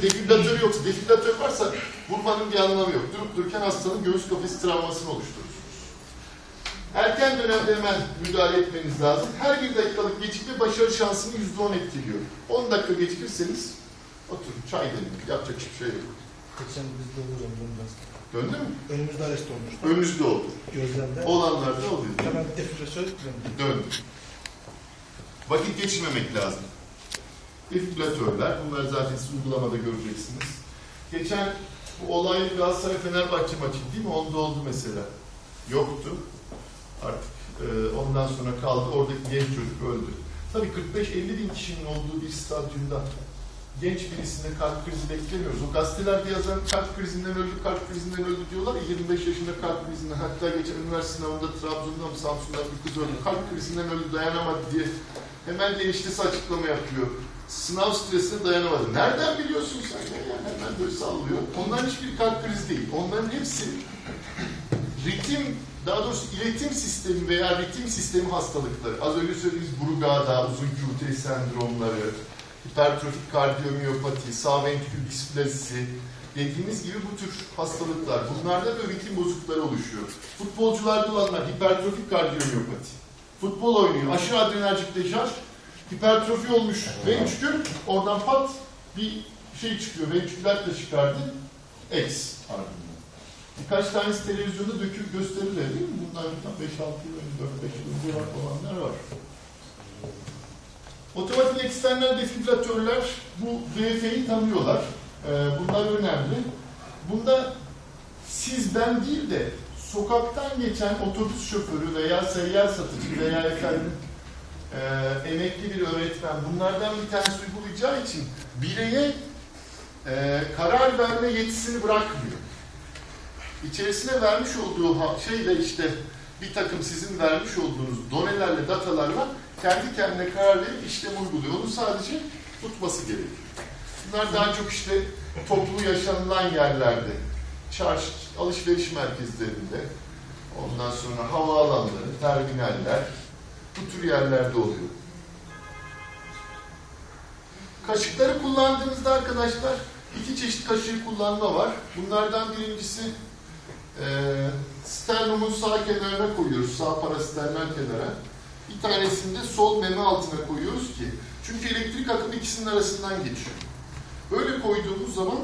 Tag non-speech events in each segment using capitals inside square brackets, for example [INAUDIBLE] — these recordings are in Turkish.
Şimdi defibrilatör yoksa, defibrilatör varsa vurmanın bir anlamı yok. Durup dururken hastanın göğüs kafesi travmasını oluşturursunuz. Erken dönemde hemen müdahale etmeniz lazım. Her bir dakikalık gecikme başarı şansını %10 etkiliyor. 10 dakika gecikirseniz oturun çay denin. Yapacak hiçbir şey yok. Geçen bizde olur ömrümden. Döndü mü? Önümüzde arrest olmuştu. Önünüzde oldu. Gözlemde. Olanlarda oluyor. Hemen defibrilatör döndü. Döndü. Vakit geçirmemek lazım. Defibrilatörler, bunları zaten siz uygulamada göreceksiniz. Geçen bu olaylı Galatasaray Fenerbahçe maçı değil mi? Onda oldu mesela. Yoktu. Artık e, ondan sonra kaldı. Oradaki genç çocuk öldü. Tabii 45-50 bin kişinin olduğu bir stadyumda genç birisinde kalp krizi beklemiyoruz. O gazetelerde yazan kalp krizinden öldü, kalp krizinden öldü diyorlar ya 25 yaşında kalp krizinden. Hatta geçen üniversite sınavında Trabzon'da mı Samsun'da bir kız öldü. Kalp krizinden öldü dayanamadı diye hemen de eniştesi açıklama yapıyor. Sınav stresine dayanamadı. Nereden biliyorsun sen ya? Yani hemen böyle sallıyor. Onların hiçbir kalp krizi değil. Onların hepsi ritim, daha doğrusu iletim sistemi veya ritim sistemi hastalıkları. Az önce söylediğimiz Brugada, uzun QT sendromları, hipertrofik kardiyomiyopati, sağ ventrikül displazisi dediğimiz gibi bu tür hastalıklar. Bunlarda da ritim bozuklukları oluşuyor. Futbolcularda olanlar hipertrofik kardiyomiyopati. Futbol oynuyor, aşırı adrenerjik deşarj, hipertrofi olmuş ventrikül, oradan pat bir şey çıkıyor, ventriküler taşikardi, X ardından. Birkaç tanesi televizyonda döküp gösterirler değil mi? Bunlar 5-6 yıl önce, 4-5 yıl önce var olanlar var. Otomatik eksternal defibrilatörler bu VF'yi tanıyorlar. Ee, bunlar önemli. Bunda siz ben değil de sokaktan geçen otobüs şoförü veya seyyar satıcı veya efendim e, emekli bir öğretmen bunlardan bir tanesi uygulayacağı için bireye e, karar verme yetisini bırakmıyor. İçerisine vermiş olduğu şeyle işte bir takım sizin vermiş olduğunuz donelerle, datalarla kendi kendine karar verip işlem uyguluyor. Onu sadece tutması gerekiyor. Bunlar daha çok işte toplu yaşanılan yerlerde, çarşı, alışveriş merkezlerinde, ondan sonra havaalanları, terminaller, bu tür yerlerde oluyor. Kaşıkları kullandığınızda arkadaşlar iki çeşit kaşığı kullanma var. Bunlardan birincisi e, sternumun sağ kenarına koyuyoruz, sağ parasternal kenara. Bir tanesini de sol meme altına koyuyoruz ki çünkü elektrik akımı ikisinin arasından geçiyor. Böyle koyduğumuz zaman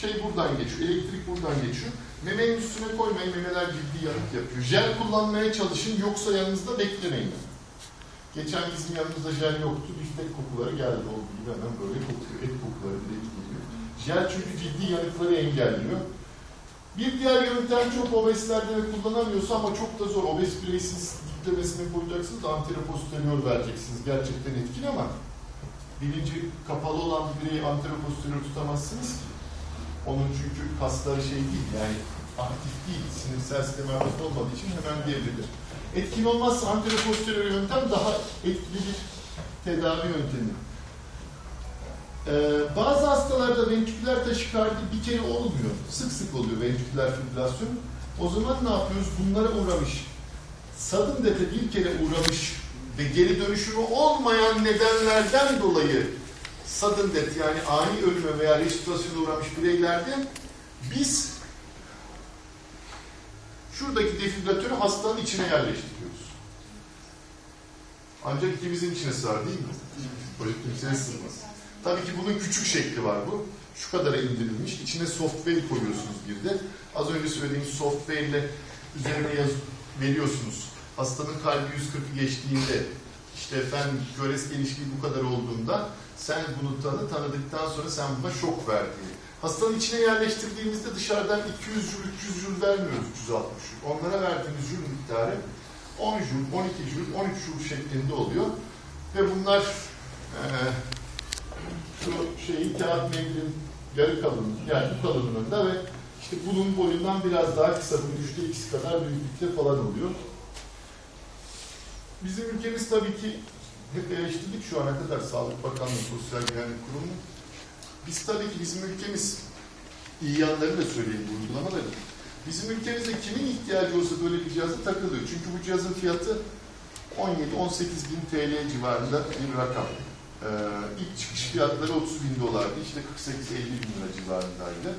şey buradan geçiyor, elektrik buradan geçiyor. Memenin üstüne koymayın, memeler ciddi yanık yapıyor. Jel kullanmaya çalışın, yoksa yanınızda beklemeyin. Geçen bizim yanımızda jel yoktu, biftek kokuları geldi olduğu gibi hemen böyle kokuyor, et kokuları bile geliyor. Jel çünkü ciddi yanıkları engelliyor. Bir diğer yöntem çok obeslerde de kullanamıyorsa ama çok da zor. Obez bireyi siz diklemesine koyacaksınız, anteroposterior vereceksiniz. Gerçekten etkili ama bilinci kapalı olan bir bireyi anteroposterior tutamazsınız ki. Onun çünkü kasları şey değil yani aktif değil, sinirsel sistemi aktif olmadığı için hemen devrilir. Etkin olmazsa anteroposterior yöntem daha etkili bir tedavi yöntemi. Ee, bazı hastalarda ventriküler taşikardi bir kere olmuyor. Sık sık oluyor ventriküler fibrilasyon. O zaman ne yapıyoruz? Bunlara uğramış. Sudden death'e bir kere uğramış ve geri dönüşümü olmayan nedenlerden dolayı sudden death yani ani ölüme veya restorasyon uğramış bireylerde biz şuradaki defibrilatörü hastanın içine yerleştiriyoruz. Ancak ikimizin içine sığar değil mi? Böyle kimseye sığmaz. Tabii ki bunun küçük şekli var bu. Şu kadara indirilmiş. İçine software koyuyorsunuz bir de. Az önce söylediğim software ile üzerine yaz veriyorsunuz. Hastanın kalbi 140'ı geçtiğinde işte efendim köres gelişliği bu kadar olduğunda sen bunu tanı, tanıdıktan sonra sen buna şok ver diye. Hastanın içine yerleştirdiğimizde dışarıdan 200 jül, 300 jül vermiyoruz 360 jül. Onlara verdiğimiz jül miktarı 10 jül, 12 jül, 13 jül şeklinde oluyor. Ve bunlar eee şu şeyi kağıt mendilin yarı kalınlığı, yani bu kalınlığında ve işte bunun boyundan biraz daha kısa, bu üçte ikisi kadar büyüklükte falan oluyor. Bizim ülkemiz tabii ki hep eleştirdik şu ana kadar Sağlık Bakanlığı, Sosyal Güvenlik Kurumu. Biz tabii ki bizim ülkemiz, iyi yanlarını da söyleyeyim bu uygulamaları. Bizim ülkemizde kimin ihtiyacı olsa böyle bir cihaza takılıyor. Çünkü bu cihazın fiyatı 17-18 bin TL civarında bir rakam. Ee, ilk çıkış fiyatları 30 bin dolardı. İşte 48-50 bin lira civarındaydı.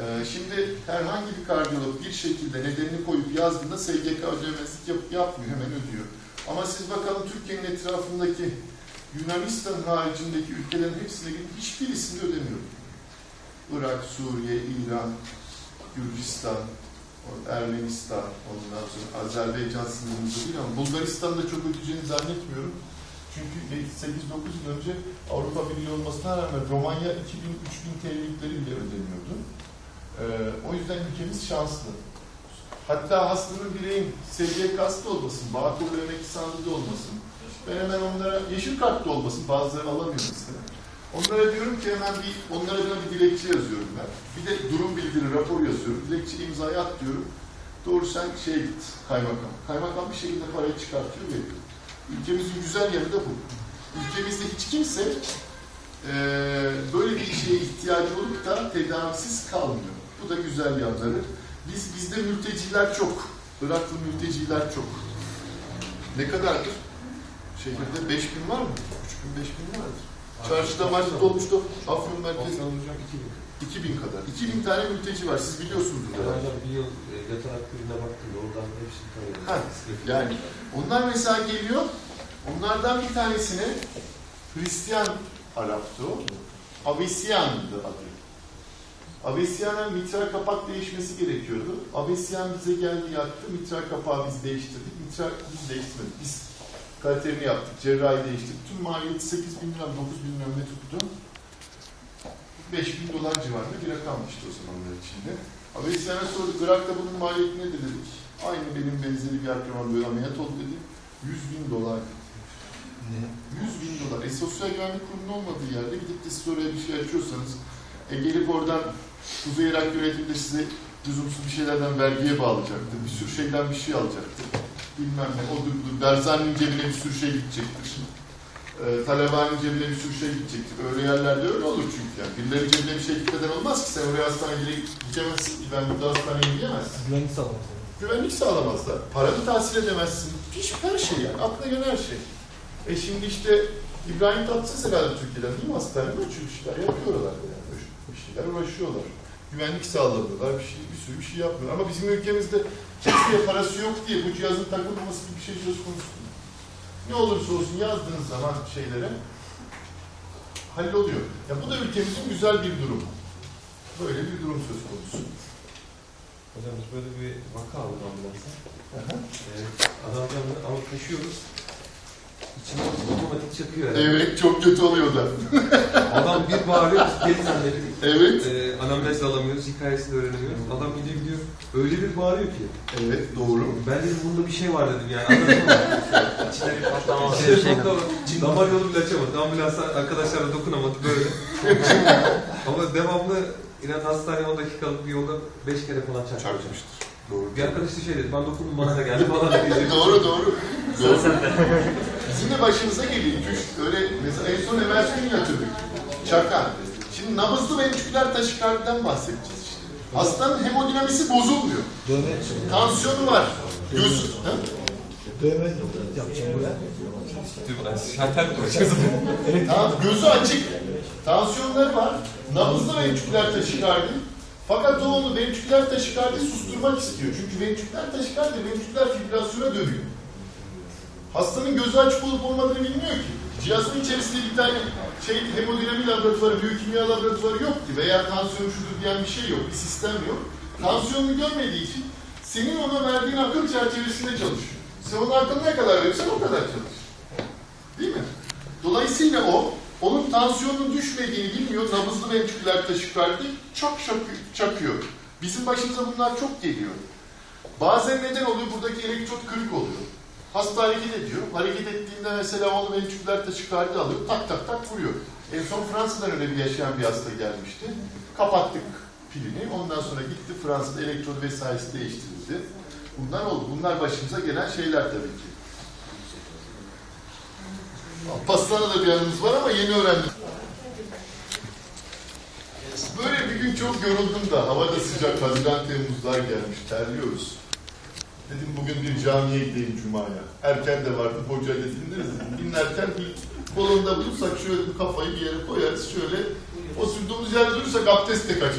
Ee, şimdi herhangi bir kardiyolog bir şekilde nedenini koyup yazdığında SGK ödemezlik yap, yapmıyor, hemen ödüyor. Ama siz bakalım Türkiye'nin etrafındaki Yunanistan haricindeki ülkelerin hepsine gidip hiçbirisini ödemiyor. Irak, Suriye, İran, Gürcistan, Ermenistan, ondan sonra Azerbaycan sınırımızda değil ama Bulgaristan'da çok ödeyeceğini zannetmiyorum. Çünkü 8-9 yıl önce Avrupa Birliği olmasına rağmen Romanya 2000-3000 TL'likleri bile ödemiyordu. Ee, o yüzden ülkemiz şanslı. Hatta hastanın bireyin SGK'sı da olmasın, Bağkur ve emekli sandığı olmasın. Ben hemen onlara yeşil kart da olmasın, bazıları alamıyor mesela. Onlara diyorum ki hemen bir, onlara adına bir dilekçe yazıyorum ben. Bir de durum bildiri, rapor yazıyorum. Dilekçe imzayı at diyorum. Doğru sen şeye git, kaymakam. Kaymakam bir şekilde parayı çıkartıyor veriyor. Ülkemizin güzel yanı da bu. Ülkemizde hiç kimse eee, böyle bir şeye ihtiyacı olup da tedavisiz kalmıyor. Bu da güzel yanları. Biz bizde mülteciler çok. Iraklı mülteciler çok. Ne kadardır? Şehirde 5 bin var mı? 3 bin, 5 bin vardır. Çarşıda market olmuştu. Afyon merkezi 2 bin kadar. 2 bin tane mülteci var. Siz biliyorsunuzdur. Ben herhalde. hocam bir yıl e, yatarak birine baktım da oradan hepsini tanıyorum. Yani onlar mesela geliyor. Onlardan bir tanesine Hristiyan Arap'tı o. Avesyan'dı adı. Avesyan'a mitral kapak değişmesi gerekiyordu. Avesyan bize geldi yattı. Mitral kapağı biz değiştirdik. Mitral biz değiştirmedik. Biz kaliterini yaptık. Cerrahi değiştirdik. Tüm maliyeti 8 bin lira, 9 bin lira ne tuttu? 5 bin dolar civarında bir rakammıştı o zamanlar içinde. Avesyan'a sorduk. Irak'ta bunun maliyeti nedir dedik. Aynı benim benzeri bir akrabam böyle ameliyat oldu dedi. 100 bin dolar. Ne? 100 bin dolar. E sosyal güvenlik kurumunun olmadığı yerde gidip de siz oraya bir şey açıyorsanız e gelip oradan Kuzey Irak yönetiminde size lüzumsuz bir şeylerden vergiye bağlayacaktır. Bir sürü şeyden bir şey alacaktır. Bilmem ne, odur budur. Berzani'nin cebine bir sürü şey gidecektir. E, Taleban'ın cebine bir sürü şey gidecektir. Öyle yerlerde öyle olur çünkü. Yani. Birileri cebine bir şey gitmeden olmaz ki. Sen oraya hastaneye gidemezsin ki. Ben burada hastaneye gidemezsin. Güvenlik sağlaması. Güvenlik sağlamazlar. Paranı tahsil edemezzin. Hiç her şey yani. Aklına gelen her şey. E şimdi işte İbrahim Tatlıses herhalde Türkiye'den değil mi hastanede uçuyor işler yapıyorlar yani. Şeyler uğraşıyorlar. Güvenlik sağlamıyorlar. Bir, şey, bir sürü bir şey yapmıyor. Ama bizim ülkemizde kimseye parası yok diye bu cihazın takılmaması gibi bir şey söz konusu değil. Ne olursa olsun yazdığınız zaman şeylere halloluyor. Ya bu da ülkemizin güzel bir durumu. Böyle bir durum söz konusu. Hocam biz böyle bir vaka aldık ambulansa. Aha. E, adamlarını alıp taşıyoruz. İçine otomatik çakıyor herhalde. Evet çok kötü oluyor da. [LAUGHS] Adam bir bağırıyor, biz gelin zannettik. Evet. E, anamnez alamıyoruz, hikayesini öğrenemiyoruz. Adam gidiyor gidiyor, öyle bir bağırıyor ki. Evet doğru. Ben dedim bunda bir şey var dedim yani anladın mı? [LAUGHS] İçinde bir patlama var. İçine bir patlama. Damar yolu bile açamadı. Ambulansa arkadaşlarla dokunamadı böyle. [LAUGHS] Ama devamlı inan hastane 10 dakikalık bir yolda 5 kere falan çarptı. Çarpmıştır. Doğru. Bir arkadaş da şey dedi, ben dokundum bana da geldi falan dedi. doğru doğru. Doğru. sende. Bizim de başımıza geliyor. Üç, öyle mesela en son evvel gün yatırdık. Çakan. Şimdi nabızlı ventriküler taşikardiden bahsedeceğiz işte. Hastanın hemodinamisi bozulmuyor. Dövme, Tansiyonu var. Göz. Dövme yapacağım buraya. Şalter koyacağız. Tamam, gözü açık. Tansiyonları var. Nabızlı ventriküler taşikardi. Fakat o onu ventriküler taşikardi susturmak istiyor. Çünkü ventriküler taşikardi ventriküler fibrilasyona dönüyor. Hastanın gözü açık olup olmadığını bilmiyor ki. Cihazın içerisinde bir tane şey hemodinami laboratuvarı, biyokimya laboratuvarı yok ki veya tansiyon şudur diyen bir şey yok, bir sistem yok. Tansiyonunu görmediği için senin ona verdiğin akıl çerçevesinde çalışıyor. Sen onun aklını ne kadar verirsen o kadar çalışır. Değil mi? Dolayısıyla o, onun tansiyonunun düşmediğini bilmiyor, nabızlı ventriküler taşikardi çok çakıyor. Bizim başımıza bunlar çok geliyor. Bazen neden oluyor? Buradaki elektrot kırık oluyor. Hasta hareket ediyor. Hareket ettiğinde mesela onu ventriküler taşikardi alıyor. Tak tak tak vuruyor. En son Fransa'dan öyle bir yaşayan bir hasta gelmişti. Kapattık pilini. Ondan sonra gitti Fransa'da elektrot vesairesi değiştirildi. Bunlar oldu. Bunlar başımıza gelen şeyler tabii ki. Pastan'a da bir yanımız var ama yeni öğrendim. Böyle bir gün çok yoruldum da hava da sıcak, Haziran Temmuzlar gelmiş, terliyoruz. Dedim bugün bir camiye gideyim Cuma'ya. Erken de vardı, hoca dinleriz. Dinlerken bir Kolonda bulursak şöyle bir kafayı bir yere koyarız. Şöyle oturduğumuz yerde durursak abdest de kaçmaz.